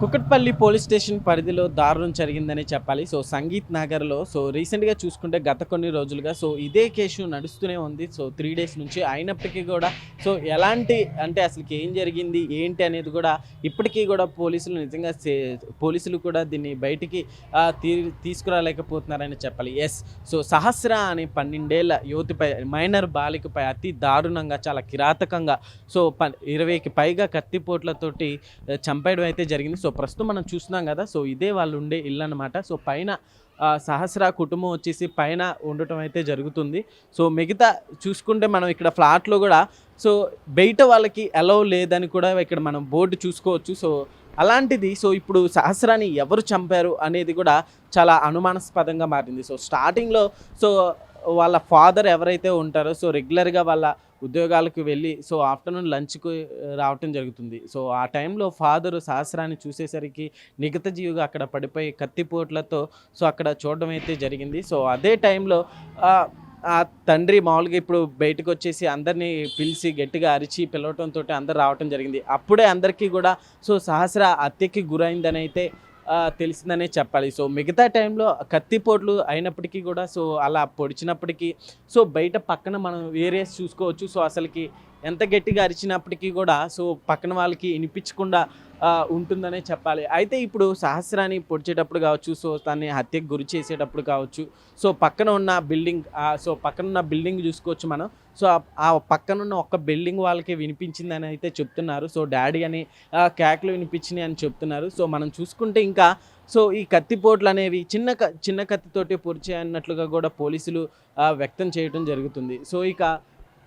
Kukatpally police station పరిధిలో దారుణం జరిగిందని చెప్పాలి. సో సంగీత్ నగర్లో సో రీసెంట్గా చూసుకుంటే గత కొన్ని రోజులుగా సో ఇదే కేసు నడుస్తూనే ఉంది. సో త్రీ డేస్ నుంచి అయినప్పటికీ కూడా సో ఎలాంటి అంటే అసలుకి ఏం జరిగింది ఏంటి అనేది కూడా ఇప్పటికీ కూడా పోలీసులు నిజంగా పోలీసులు కూడా దీన్ని బయటికి తీ తీసుకురాలేకపోతున్నారని చెప్పాలి. ఎస్ సో సహస్ర అనే పన్నెండేళ్ళ యువతిపై మైనర్ బాలికపై అతి దారుణంగా చాలా కిరాతకంగా సో ప ఇరవైకి పైగా కత్తిపోట్లతోటి చంపేయడం అయితే జరిగింది. సో సో ప్రస్తుతం మనం చూస్తున్నాం కదా సో ఇదే వాళ్ళు ఉండే ఇల్లు అనమాట సో పైన సహస్ర కుటుంబం వచ్చేసి పైన ఉండటం అయితే జరుగుతుంది. సో మిగతా చూసుకుంటే మనం ఇక్కడ ఫ్లాట్లో కూడా సో బయట వాళ్ళకి అలౌ లేదని కూడా ఇక్కడ మనం బోర్డు చూసుకోవచ్చు. సో అలాంటిది సో ఇప్పుడు సహస్రాన్ని ఎవరు చంపారు అనేది కూడా చాలా అనుమానాస్పదంగా మారింది. సో స్టార్టింగ్లో సో వాళ్ళ ఫాదర్ ఎవరైతే ఉంటారో సో రెగ్యులర్గా వాళ్ళ ఉద్యోగాలకు వెళ్ళి సో ఆఫ్టర్నూన్ లంచ్కి రావటం జరుగుతుంది. సో ఆ టైంలో ఫాదర్ సహస్రాన్ని చూసేసరికి నిగత జీవిగా అక్కడ పడిపోయి కత్తిపోట్లతో సో అక్కడ చూడడం అయితే జరిగింది. సో అదే టైంలో ఆ, తండ్రి మామూలుగా ఇప్పుడు బయటకు వచ్చేసి అందరినీ పిలిచి గట్టిగా అరిచి పిలవటంతో అందరు రావటం జరిగింది. అప్పుడే అందరికీ కూడా సో సహస్ర హత్యకి గురైందని అయితే తెలిసిందనే చెప్పాలి. సో మిగతా టైంలో కత్తిపోట్లు అయినప్పటికీ కూడా సో అలా పొడిచినప్పటికీ సో బయట పక్కన మనం వేరియస్ చూసుకోవచ్చు. సో అసలుకి ఎంత గట్టిగా అరిచినప్పటికీ కూడా సో పక్కన వాళ్ళకి వినిపించకుండా ఉంటుందనే చెప్పాలి. అయితే ఇప్పుడు సహస్రాన్ని పొడిచేటప్పుడు కావచ్చు సో తన్ని హత్యకు గురి చేసేటప్పుడు కావచ్చు సో పక్కన ఉన్న బిల్డింగ్ సో పక్కన ఉన్న బిల్డింగ్ చూసుకోవచ్చు మనం. సో ఆ- పక్కన ఉన్న ఒక్క బిల్డింగ్ వాళ్ళకి వినిపించిందని అయితే చెప్తున్నారు. సో డాడీ అని కేకలు వినిపించినాయి అని చెప్తున్నారు. సో మనం చూసుకుంటే ఇంకా సో ఈ కత్తిపోట్లు అనేవి చిన్న క చిన్న కత్తితోటి పొడిచే అన్నట్లుగా కూడా పోలీసులు వ్యక్తం చేయడం జరుగుతుంది. సో ఇక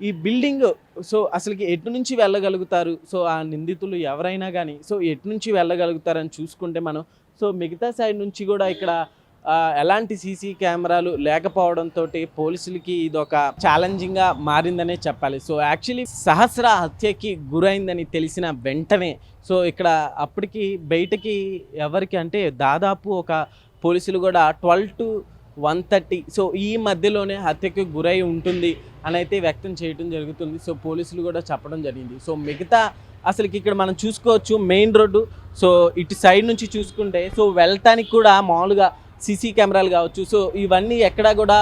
ఈ బిల్డింగ్ సో అసలుకి ఎటు నుంచి వెళ్ళగలుగుతారు? సో ఆ నిందితులు ఎవరైనా కానీ సో ఎటు నుంచి వెళ్ళగలుగుతారని చూసుకుంటే మనం సో మిగతా సైడ్ నుంచి కూడా ఇక్కడ ఎలాంటి సీసీ కెమెరాలు లేకపోవడంతో పోలీసులకి ఇది ఒక ఛాలెంజింగ్గా మారిందనే చెప్పాలి. సో యాక్చువల్లీ సహస్ర హత్యకి గురైందని తెలిసిన వెంటనే సో ఇక్కడ అప్పటికి బయటకి ఎవరికి అంటే దాదాపు ఒక పోలీసులు కూడా twelve to one thirty. So ఈ మధ్యలోనే హత్యకు గురై ఉంటుంది అని అయితే వ్యక్తం చేయడం జరుగుతుంది. సో పోలీసులు కూడా చెప్పడం జరిగింది. సో మిగతా అసలుకి ఇక్కడ మనం చూసుకోవచ్చు మెయిన్ రోడ్డు. సో ఇటు సైడ్ నుంచి చూసుకుంటే సో వెళ్ళటానికి కూడా మామూలుగా సీసీ కెమెరాలు కావచ్చు. సో ఇవన్నీ ఎక్కడా కూడా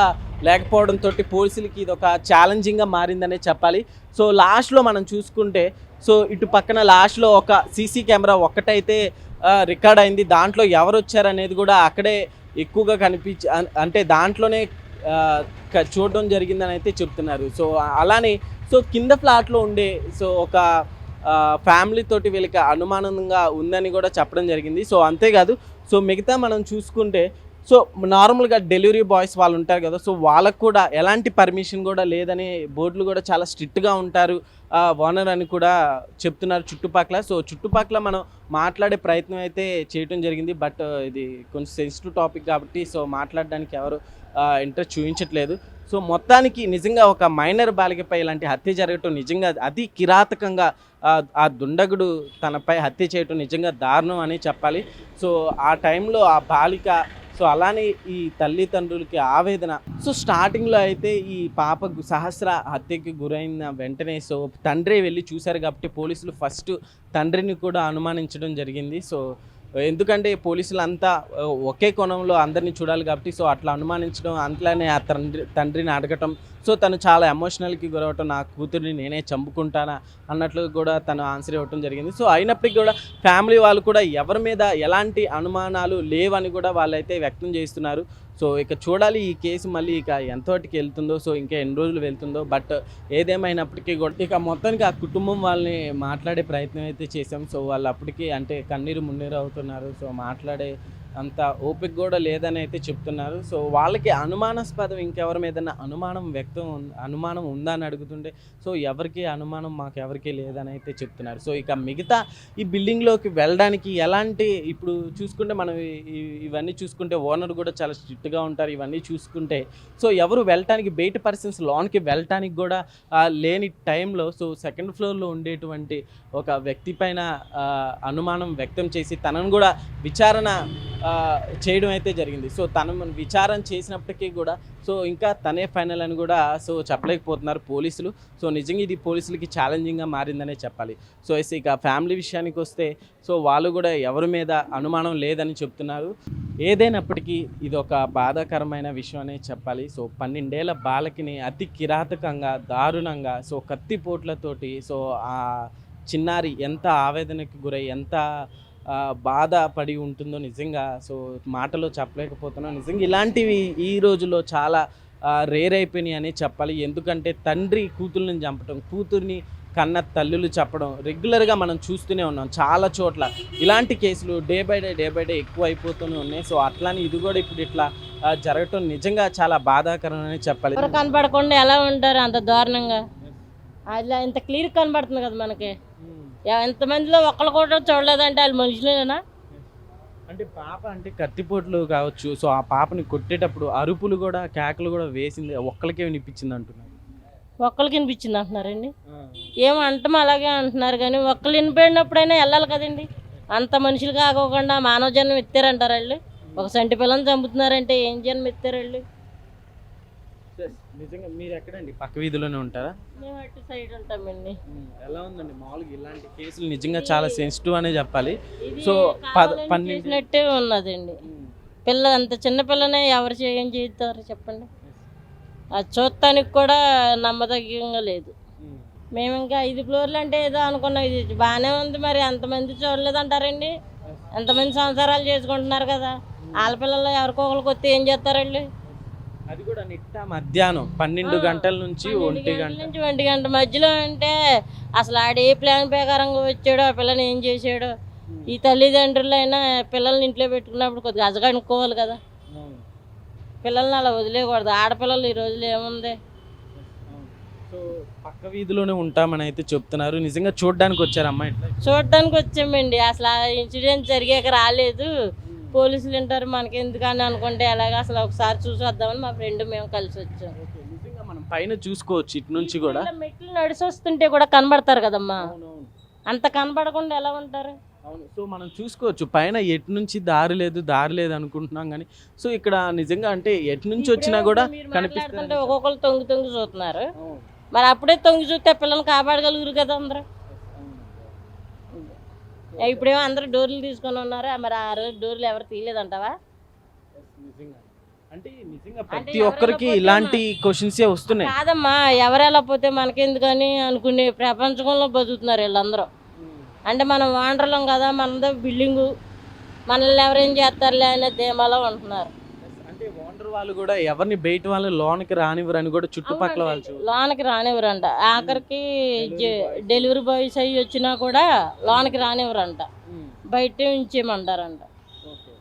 లేకపోవడంతో పోలీసులకి ఇది ఒక ఛాలెంజింగ్గా మారిందనే చెప్పాలి. సో లాస్ట్లో మనం చూసుకుంటే సో ఇటు పక్కన లాస్ట్లో ఒక సీసీ కెమెరా ఒక్కటైతే రికార్డ్ అయింది. దాంట్లో ఎవరు వచ్చారనేది కూడా అక్కడే ఎక్కువగా కనిపించి అంటే దాంట్లోనే చూడడం జరిగిందని అయితే చెప్తున్నారు. సో అలానే సో కింద ఫ్లాట్లో ఉండే సో ఒక ఫ్యామిలీతోటి ఫ్యామిలీ తోటి వీళ్ళకి అనుమానంగా ఉందని కూడా చెప్పడం జరిగింది. సో అంతేకాదు సో మిగతా మనం చూసుకుంటే సో నార్మల్గా డెలివరీ బాయ్స్ వాళ్ళు ఉంటారు కదా సో వాళ్ళకు కూడా ఎలాంటి పర్మిషన్ కూడా లేదని బోర్డులు కూడా చాలా స్ట్రిక్ట్గా ఉంటారు. ఓనర్ అని కూడా చెప్తున్నారు చుట్టుపక్కల. సో చుట్టుపక్కల మనం మాట్లాడే ప్రయత్నం అయితే చేయటం జరిగింది. బట్ ఇది కొంచెం సెన్సిటివ్ టాపిక్ కాబట్టి సో మాట్లాడడానికి ఎవరు ఇంట్రెస్ట్ చూపించట్లేదు. సో మొత్తానికి నిజంగా ఒక మైనర్ బాలికపై ఇలాంటి హత్య జరగటం నిజంగా అతి కిరాతకంగా ఆ, ఆ దుండగుడు తనపై హత్య చేయటం నిజంగా దారుణం అని చెప్పాలి. సో ఆ టైంలో ఆ బాలిక సో అలానే ఈ తల్లిదండ్రులకి ఆవేదన. సో స్టార్టింగ్లో అయితే ఈ పాప సహస్ర హత్యకి గురైన వెంటనే సో తండ్రి వెళ్ళి చూశారు కాబట్టి పోలీసులు ఫస్ట్ తండ్రిని కూడా అనుమానించడం జరిగింది. సో ఎందుకంటే పోలీసులు అంతా ఒకే కోణంలో అందరినీ చూడాలి కాబట్టి సో అట్లా అనుమానించడం అట్లానే ఆ తండ్రి తండ్రిని అడగటం. సో తను చాలా ఎమోషనల్కి గురవటం నా కూతుర్ని నేనే చంపుకుంటానా అన్నట్లు కూడా తను ఆన్సర్ ఇవ్వటం జరిగింది. సో అయినప్పటికీ కూడా ఫ్యామిలీ వాళ్ళు కూడా ఎవరి మీద ఎలాంటి అనుమానాలు లేవని కూడా వాళ్ళైతే వ్యక్తం చేస్తున్నారు. సో ఇక చూడాలి ఈ కేసు మళ్ళీ ఇక ఎంతవరకు వెళ్తుందో సో ఇంకా ఎన్ని రోజులు వెళ్తుందో. బట్ ఏదేమైనప్పటికీ కూడా ఇక మొత్తానికి ఆ కుటుంబం వాళ్ళని మాట్లాడే ప్రయత్నం అయితే చేసాం సో వాళ్ళు అప్పటికి అంటే కన్నీరు మున్నీరు అవుతున్నారు. సో మాట్లాడే అంత ఓపిక కూడా లేదని అయితే చెప్తున్నారు. సో వాళ్ళకి అనుమానాస్పదం ఇంకెవరి మీద అనుమానం వ్యక్తం అనుమానం ఉందా అని అడుగుతుంటే సో ఎవరికి అనుమానం మాకు ఎవరికీ లేదని అయితే చెప్తున్నారు. సో ఇక మిగతా ఈ బిల్డింగ్లోకి వెళ్ళడానికి ఎలాంటి ఇప్పుడు చూసుకుంటే మనం ఇవన్నీ చూసుకుంటే ఓనర్ కూడా చాలా స్ట్రిక్ట్గా ఉంటారు ఇవన్నీ చూసుకుంటే సో ఎవరు వెళ్ళటానికి బయట పర్సన్స్ లోన్కి వెళ్ళటానికి కూడా లేని టైంలో సో సెకండ్ ఫ్లోర్లో ఉండేటువంటి ఒక వ్యక్తి పైన అనుమానం వ్యక్తం చేసి తనను కూడా విచారణ చేయడం అయితే జరిగింది. సో తను విచారం చేసినప్పటికీ కూడా సో ఇంకా తనే ఫైనల్ అని కూడా సో చెప్పలేకపోతున్నారు పోలీసులు. సో నిజంగా ఇది పోలీసులకి ఛాలెంజింగ్గా మారిందనే చెప్పాలి. సో ఎస్ ఇక ఫ్యామిలీ విషయానికి వస్తే సో వాళ్ళు కూడా ఎవరి మీద అనుమానం లేదని చెప్తున్నారు. ఏదైనప్పటికీ ఇది ఒక బాధాకరమైన విషయం అనే చెప్పాలి. సో పన్నెండేళ్ళ బాలకిని అతి కిరాతకంగా దారుణంగా సో కత్తిపోట్లతోటి సో ఆ చిన్నారి ఎంత ఆవేదనకు గురై ఎంత బాధపడి ఉంటుందో నిజంగా. సో మాటలో చెప్పలేకపోతున్నాం. నిజంగా ఇలాంటివి ఈ రోజుల్లో చాలా రేర్ అయిపోయినాయి అని చెప్పాలి. ఎందుకంటే తండ్రి కూతుర్ని చంపడం కూతుర్ని కన్న తల్లులు చెప్పడం రెగ్యులర్గా మనం చూస్తూనే ఉన్నాం చాలా చోట్ల. ఇలాంటి కేసులు day by day day by day ఎక్కువ అయిపోతూనే ఉన్నాయి. సో అట్లానే ఇది కూడా ఇప్పుడు ఇట్లా జరగటం నిజంగా చాలా బాధాకరం అని చెప్పాలి. కనపడకుండా ఎలా ఉంటారు అంత దారుణంగా? అలా ఇంత క్లియర్ కనబడుతుంది కదా మనకి. ఎంతమందిలో ఒక్కళ్ళు కూడా చూడలేదంటే వాళ్ళు మనుషులేనా? అంటే పాప అంటే కత్తిపోట్లు కావచ్చు. సో ఆ పాపని కొట్టేటప్పుడు అరుపులు కూడా కేకలు కూడా వేసింది ఒక్కరికే వినిపించింది అంటున్నారు. ఒక్కరికి వినిపించింది అంటున్నారండి? ఏమో అంటాం అలాగే అంటున్నారు కానీ ఒక్కళ్ళు వినిపోయినప్పుడైనా వెళ్ళాలి కదండి. అంత మనుషులు కాకోకుండా మానవ జన్మ ఎత్తారంటారు వాళ్ళు? ఒక సంటి పిల్లని చంపుతున్నారంటే ఏం జన్మ ఎత్తారు వాళ్ళు? నిజంగా మీరు ఎక్కడండి? పక్క వీధిలోనే ఉంటారా? మేము అటు సైడ్ ఉంటామండి. ఎలా ఉందండి? మామూలుగా ఇలాంటి కేసులు నిజంగా చాలా సెన్సిటివ్ అనే చెప్పాలి. సో పన్నెండు చేసినట్టే ఉన్నదండి. పిల్ల అంత చిన్న పిల్లనే ఎవరు చేయం చేస్తారు చెప్పండి? అది చూడటానికి కూడా నమ్మదగ్గంగా లేదు. మేము ఇంకా ఐదు ఫ్లోర్లు అంటే ఏదో అనుకున్నాం. ఇది బాగానే ఉంది మరి ఎంతమంది చూడలేదు అంటారండి ఎంతమంది సంసారాలు చేసుకుంటున్నారు కదా. ఆడపిల్లలు ఎవరికో ఒకరికి వస్తే ఏం చేస్తారండి? అది కూడా నిట్ట మధ్యాహ్నం పన్నెండు గంటల నుంచి ఒంటి గంటల గంట. నుంచి ఒంటి గంట మధ్యలో అంటే అసలు ఆడ ఏ ప్లాన్ ప్రకారంగా వచ్చాడో ఆ పిల్లని ఏం చేసాడో ఈ తల్లిదండ్రులు అయినా పిల్లల్ని ఇంట్లో పెట్టుకున్నప్పుడు కొద్దిగా అజగనుకోవాలి కదా. పిల్లల్ని అలా వదిలేయకూడదు. ఆడపిల్లలు ఈ రోజులు ఏముంది? సో పక్క వీధిలోనే ఉంటామని అయితే చెప్తున్నారు. నిజంగా చూడడానికి వచ్చారు అమ్మాయి చూడడానికి వచ్చామండి. అసలు ఆ ఇన్సిడెంట్ జరిగాక రాలేదు. పోలీసులు వింటారు మనకెందుకు అని అనుకుంటే అలాగా అసలు ఒకసారి చూసి వద్దామని మా ఫ్రెండ్ మేము కలిసి వచ్చాం. మనం పైన చూసుకోవచ్చు ఇటు నుంచి కూడా. మెట్లు నడిచి వస్తుంటే కూడా కనబడతారు కదమ్మా. అంత కనబడకుండా ఎలా ఉంటారు? అవును సో మనం చూసుకోవచ్చు పైన ఎటు నుంచి దారి లేదు దారి లేదు అనుకుంటున్నాం కానీ సో ఇక్కడ నిజంగా అంటే ఎటు నుంచి వచ్చినా కూడా కనిపిస్తుంది. మాట్లాడుతుంటే ఒక్కొక్కరు తొంగి తొంగి చూస్తున్నారు. మరి అప్పుడే తొంగి చూస్తే పిల్లల్ని కాపాడగలుగురు కదా అందరూ. ఇప్పుడేమో అందరూ డోర్లు తీసుకొని ఉన్నారు. మరి ఆ రోజు డోర్లు ఎవరు తీయలేదంటావా? అంటే నిజంగా ప్రతి ఒక్కరికి ఇలాంటి క్వశ్చన్సే వస్తున్నాయి. కాదమ్మా ఎవరెలా పోతే మనకెందుకని అనుకునే ప్రపంచంలో బతుకుతున్నారు వీళ్ళందరూ. అంటే మనం వాండర్లం కదా మనదో బిల్డింగు మనల్ని ఎవరేం చేస్తారులే అనే ధీమాలో ఉంటున్నారు. అంటే ఓనర్ వాళ్ళు కూడా ఎవరిని బయట వాళ్ళు లోనికి రానివ్వరని కూడా చుట్టుపక్కల వాళ్ళు లోనికి రానివ్వరంట. ఆఖరికి డెలివరీ బాయ్స్ అయ్యి వచ్చినా కూడా లోనికి రానివ్వరంట. ఉమ్, బయటే ఉంచేయమంటారంట. ఓకే.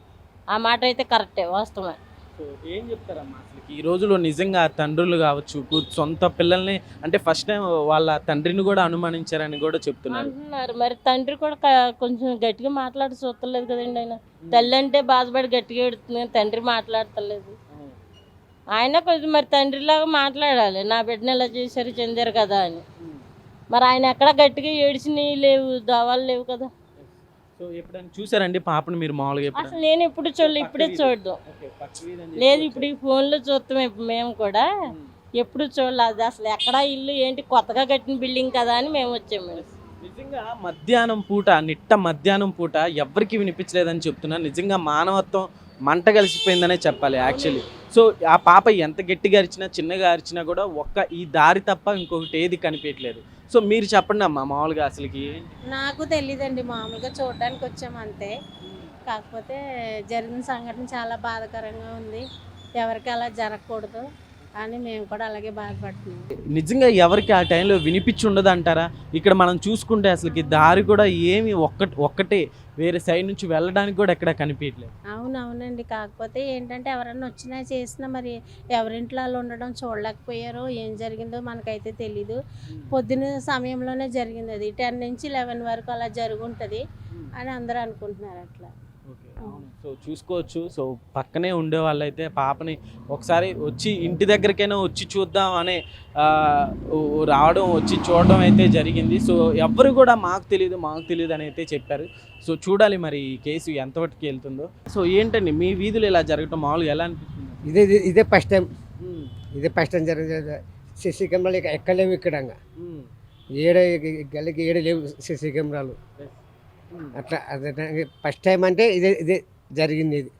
ఆ మాట అయితే కరెక్టే వాస్తవమే. ఏం చెప్తారమ్మా? ఈ రోజులో నిజంగా తండ్రులు కావచ్చు సొంత పిల్లల్ని అంటే ఫస్ట్ టైం వాళ్ళ తండ్రిని కూడా అనుమానించారని కూడా చెప్తున్నారు. అంటున్నారు. మరి తండ్రి కూడా క- కొంచెం గట్టిగా మాట్లాడి చూస్తలేదు కదండి ఆయన. తల్లి అంటే బాధపడి గట్టిగా ఎడుతుంది తండ్రి మాట్లాడతలేదు. ఆయన కొంచెం మరి తండ్రిలాగా మాట్లాడాలి. నా బిడ్డని ఎలా చేశారు చెందారు కదా అని. మరి ఆయన ఎక్కడ గట్టిగా ఏడిచినవి లేవు దావాలు లేవు కదా. సో ఎప్పుడైనా చూసారండి పాపను మీరు మామూలుగా అసలు నేను ఎప్పుడు చూడలే ఇప్పుడే చూడదాం. లేదు ఇప్పుడు ఈ ఫోన్లో చూస్తాం మేము కూడా. ఎప్పుడు చూడలేదు అసలు ఎక్కడ ఇల్లు ఏంటి కొత్తగా కట్టిన బిల్డింగ్ కదా అని మేము వచ్చాము నిజంగా మధ్యాహ్నం పూట నిట్ట మధ్యాహ్నం పూట ఎవరికి వినిపించలేదని చెప్తున్నా. నిజంగా మానవత్వం మంట కలిసిపోయిందనే చెప్పాలి యాక్చువల్లీ సో ఆ పాప ఎంత గట్టిగా అరిచినా చిన్నగా అరిచినా కూడా ఒక్క ఈ దారి తప్ప ఇంకొకటి ఏది కనిపించట్లేదు. సో మీరు చెప్పండి అమ్మా మామూలుగా అసలుకి నాకు తెలియదండి మామూలుగా చూడడానికి వచ్చాము అంతే. కాకపోతే జరిగిన సంఘటన చాలా బాధాకరంగా ఉంది. ఎవరికి అలా జరగకూడదు. అని మేము కూడా అలాగే బాధపడుతున్నాం. నిజంగా ఎవరికి ఆ టైంలో వినిపించి ఉండదు అంటారా? ఇక్కడ మనం చూసుకుంటే అసలుకి దారి కూడా ఏమి ఒక్క ఒక్కటే. వేరే సైడ్ నుంచి వెళ్ళడానికి కూడా ఎక్కడ కనిపించట్లేదు అవునవునండి. కాకపోతే ఏంటంటే ఎవరన్నా వచ్చినా చేసినా మరి ఎవరింట్లో వాళ్ళు ఉండడం చూడలేకపోయారో ఏం జరిగిందో మనకైతే తెలీదు. పొద్దున సమయంలోనే జరిగింది అది. టెన్ నుంచి లెవెన్ వరకు అలా జరుగుంటుంది అని అందరూ అనుకుంటున్నారు అట్లా. సో చూసుకోవచ్చు. సో పక్కనే ఉండే వాళ్ళైతే పాపని ఒకసారి వచ్చి ఇంటి దగ్గరికైనా వచ్చి చూద్దాం అనే రావడం వచ్చి చూడడం అయితే జరిగింది. సో ఎవ్వరు కూడా మాకు తెలియదు మాకు తెలియదు అని అయితే చెప్పారు. సో చూడాలి మరి ఈ కేసు ఎంతవరకు వెళ్తుందో. సో ఏంటండి మీ వీధులు ఇలా జరగటం మామూలుగా ఎలా అనిపిస్తుంది? ఇదే ఇదే- ఇదే ఫస్ట్ టైం. ఇదే ఫస్ట్ టైం జరిగింది సిసి కెమెరాలు ఇక. ఎక్కడ లేవు ఇక్కడ ఏడ గల్లికి ఏడ లేవు సిసి కెమెరాలు. అట్లా ఫస్ట్ టైం అంటే ఇదే ఇదే జరిగింది ఇది.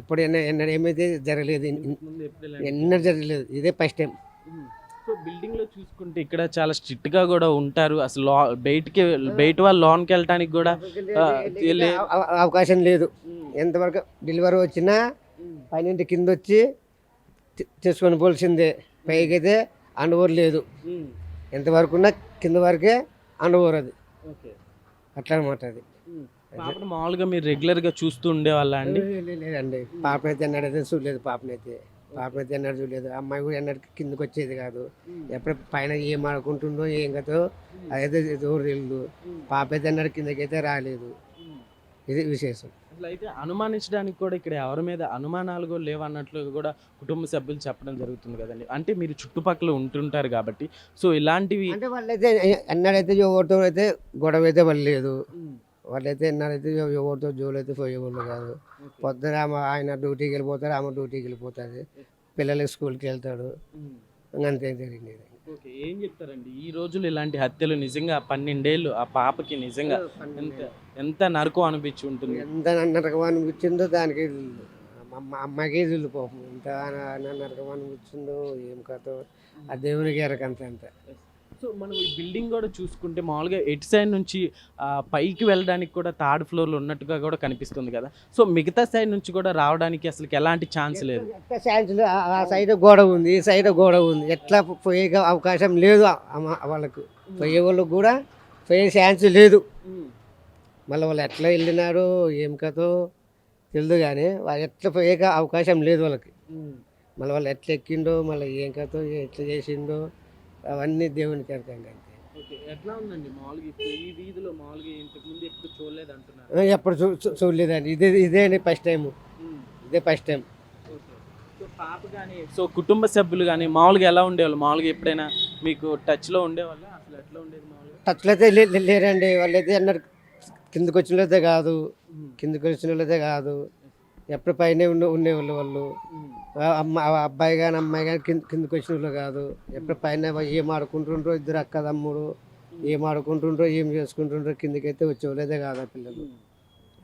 ఎప్పుడైనా ఎన్నడూ ఏమైతే జరగలేదు ఎన్నడూ జరగలేదు ఇదే ఫస్ట్ టైం. సో బిల్డింగ్లో చూసుకుంటే ఇక్కడ చాలా స్ట్రిక్ట్గా కూడా ఉంటారు. అసలు లో బయటికి బయట వాళ్ళు లోన్కి వెళ్ళటానికి కూడా అవకాశం లేదు. ఎంతవరకు డెలివరీ వచ్చినా పైన కింద వచ్చి తీసుకొని పోల్సిందే. పైకి అయితే అండవర్ లేదు. ఎంతవరకు ఉన్నా కింద వరకే అండవర్ అది. ఓకే. అట్లా అనమాట అది. పాపను మామూలుగా మీరు రెగ్యులర్గా చూస్తూ ఉండేవాళ్ళ అండి? లేదండి పాపనైతే ఎన్నడైతే చూడలేదు పాపనైతే. పాపనైతే ఎన్నడూ చూడలేదు. అమ్మాయి కూడా ఎన్నడూ కిందకి వచ్చేది కాదు. ఎప్పుడు పైన ఏం ఆడుకుంటుండో ఏం కదో అదైతే ఎవరు తెలియదు పాప అయితే ఎన్నడూ కిందకి అయితే రాలేదు ఇది విశేషం. అసలు అయితే అనుమానించడానికి కూడా ఇక్కడ ఎవరి మీద అనుమానాలు కూడా లేవన్నట్లు కూడా కుటుంబ సభ్యులు చెప్పడం జరుగుతుంది కదండి. అంటే మీరు చుట్టుపక్కల ఉంటుంటారు కాబట్టి. సో ఇలాంటివి అంటే వాళ్ళైతే ఎన్నడైతే ఎవరితో అయితే గొడవ అయితే పడలేదు. వాళ్ళైతే ఎన్నడైతే ఎవ- ఎవరితో జోలు అయితే పోయేవాళ్ళు కాదు. పొద్దున ఆయన డ్యూటీకి వెళ్ళిపోతారు ఆమె డ్యూటీకి వెళ్ళిపోతుంది పిల్లలు స్కూల్కి వెళ్తాడు. అంతే జరిగింది. ఓకే ఏం చెప్తారండి? ఈ రోజులు ఇలాంటి హత్యలు నిజంగా పన్నెండేళ్ళు ఆ పాపకి నిజంగా ఎంత ఎంత నరకం అనిపించి ఉంటుంది ఎంత నరకం అనిపించిందో దానికి అమ్మ అమ్మాయికి తెలియదు పాపం. ఎంత నరకం అనిపించిందో ఏం కథ ఆ దేవునికి ఎరకంత అంత. సో మనం ఈ బిల్డింగ్ కూడా చూసుకుంటే మామూలుగా ఎటు సైడ్ నుంచి పైకి వెళ్ళడానికి కూడా థర్డ్ ఫ్లోర్లో ఉన్నట్టుగా కూడా కనిపిస్తుంది కదా. సో మిగతా సైడ్ నుంచి కూడా రావడానికి అసలు ఎలాంటి ఛాన్స్ లేదు. ఛాన్స్. ఆ- సైడ్ గోడ ఉంది ఈ సైడ్ గోడ ఉంది. ఎట్లా పోయే అవకాశం లేదు వాళ్ళకు. పోయే వాళ్ళకు కూడా పోయే ఛాన్స్ లేదు. మళ్ళీ వాళ్ళు ఎట్లా వెళ్ళినారో ఏం కథో తెలియదు కానీ వాళ్ళు ఎట్లా పోయే అవకాశం లేదు వాళ్ళకి. మళ్ళీ వాళ్ళు ఎట్లా ఎక్కిండో మళ్ళీ ఏం కథో ఎట్లా చేసిండో అవన్నీ దేవునికి అర్థం అంతే ఎట్లా ఉందండి మామూలుగా ఇప్పుడు ఈ వీధిలో మామూలుగా ఇంతకు ముందు ఎప్పుడు చూడలేదు అంటున్నారు? ఎప్పుడు చూ చూడలేదండి. ఇదే ఇదే ఫస్ట్ టైం ఇదే ఫస్ట్ టైం సో పాప కానీ సో కుటుంబ సభ్యులు కానీ మామూలుగా ఎలా ఉండేవాళ్ళు? మామూలుగా ఎప్పుడైనా మీకు టచ్లో ఉండేవాళ్ళ? అసలు ఎట్లా ఉండేది మామూలుగా? టచ్లో అయితే లేరండి. వాళ్ళైతే అన్నారు కిందకి వచ్చిన కాదు. కిందకి వచ్చిన కాదు. ఎప్పుడు పైన ఉండే ఉండేవాళ్ళు వాళ్ళు. అమ్మ అబ్బాయి కానీ అమ్మాయి కానీ కింద కిందకి వచ్చిన వాళ్ళు కాదు. ఎప్పుడు పైన ఏం ఆడుకుంటుండ్రో ఇద్దరు అక్క తమ్ముడు ఏం ఆడుకుంటుండ్రో ఏం చేసుకుంటుండ్రో కిందకైతే వచ్చేవాళ్ళేదే కాదు ఆ పిల్లలు.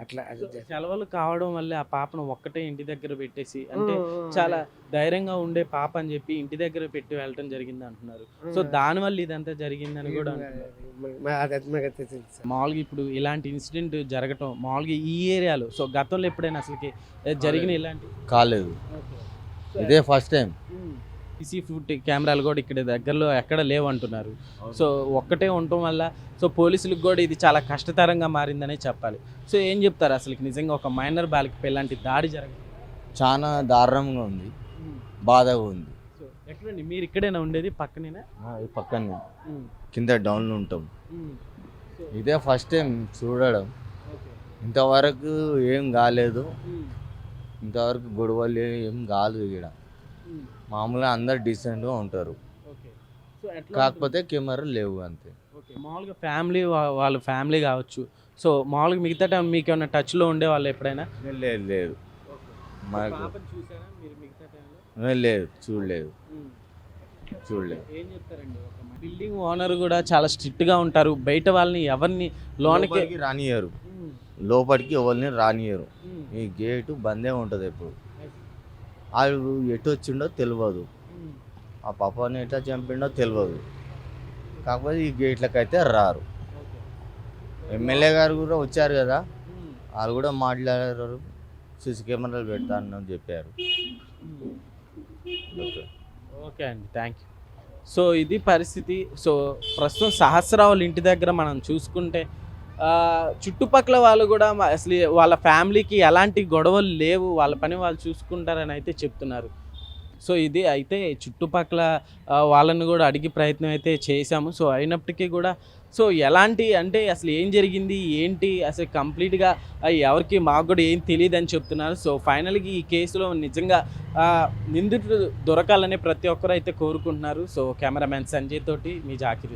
అట్లా సెలవులు కావడం వల్ల ఆ పాపను ఒక్కటే ఇంటి దగ్గర పెట్టేసి అంటే చాలా ధైర్యంగా ఉండే పాప అని చెప్పి ఇంటి దగ్గర పెట్టి వెళ్ళటం జరిగింది అంటున్నారు సో దానివల్ల ఇదంతా జరిగిందని కూడా మామూలుగా ఇప్పుడు ఇలాంటి ఇన్సిడెంట్ జరగటం మామూలుగా ఈ ఏరియాలో సో గతంలో ఎప్పుడైనా అసలుకి జరిగిన ఇలాంటి కాలేదు. ఇదే ఫస్ట్ టైం. సీసీ ఫుట్ కెమెరాలు కూడా ఇక్కడ దగ్గరలో ఎక్కడ లేవు అంటున్నారు. సో ఒక్కటే ఉండటం వల్ల సో పోలీసులకు కూడా ఇది చాలా కష్టతరంగా మారిందనే చెప్పాలి. సో ఏం చెప్తారు అసలు నిజంగా ఒక మైనర్ బాలికపై ఇలాంటి దాడి జరగదు చాలా దారుణంగా ఉంది. బాధగా ఉంది. సో ఎక్కడండి? మీరు ఇక్కడేనా ఉండేది? పక్కనేనా? ఆ, ఈ పక్కనే. కింద డౌన్లో ఉంటాం. ఇదే ఫస్ట్ టైం చూడడం. ఇంతవరకు ఏం కాలేదు. ఇంతవరకు గొడవలు ఏం కాలేదు ఇక్కడ. మామూలుగా అందరు డీసెంట్గా ఉంటారు. కాకపోతే కెమెరా లేవు అంతే. ఓకే. మామూలుగా ఫ్యామిలీ వాళ్ళ ఫ్యామిలీ కావచ్చు. సో మామూలుగా మిగతా టైం మీకు ఏమైనా టచ్లో ఉండే వాళ్ళు ఎప్పుడైనా? లేదు లేదు. మాకు లేదు చూడలేదు. చూడలేదు. ఏం చెప్తారండి? బిల్డింగ్ ఓనర్ కూడా చాలా స్ట్రిక్ట్గా ఉంటారు. బయట వాళ్ళని ఎవరిని లోనికి రానియరు లోపలికి ఎవరిని రానియరు ఈ గేటు బందే ఉంటుంది ఎప్పుడు. వాళ్ళు ఎటు వచ్చిండో తెలియదు ఆ పాపని ఎట్లా చంపిండో తెలియదు కాకపోతే ఈ గేట్లకైతే రారు. ఎమ్మెల్యే గారు కూడా వచ్చారు కదా. వాళ్ళు కూడా మాట్లాడారు. సీసీ కెమెరాలు పెడతానని చెప్పారు. ఓకే. అండి. Thank you. సో ఇది పరిస్థితి. సో ప్రస్తుతం సహస్రావుల ఇంటి దగ్గర మనం చూసుకుంటే చుట్టుపక్కల వాళ్ళు కూడా అసలు వాళ్ళ ఫ్యామిలీకి ఎలాంటి గొడవలు లేవు వాళ్ళ పని వాళ్ళు చూసుకుంటారని అయితే చెప్తున్నారు. సో ఇది అయితే చుట్టుపక్కల వాళ్ళని కూడా అడిగి ప్రయత్నం అయితే చేశాము. సో అయినప్పటికీ కూడా సో ఎలాంటి అంటే అసలు ఏం జరిగింది ఏంటి అసలు కంప్లీట్గా ఎవరికి మాకు కూడా ఏం తెలియదు అని చెప్తున్నారు. సో ఫైనల్గా ఈ కేసులో నిజంగా నిందితుడు దొరకాలని ప్రతి ఒక్కరు అయితే కోరుకుంటున్నారు. సో కెమెరామ్యాన్ సంజయ్ తోటి మీ జాకిర్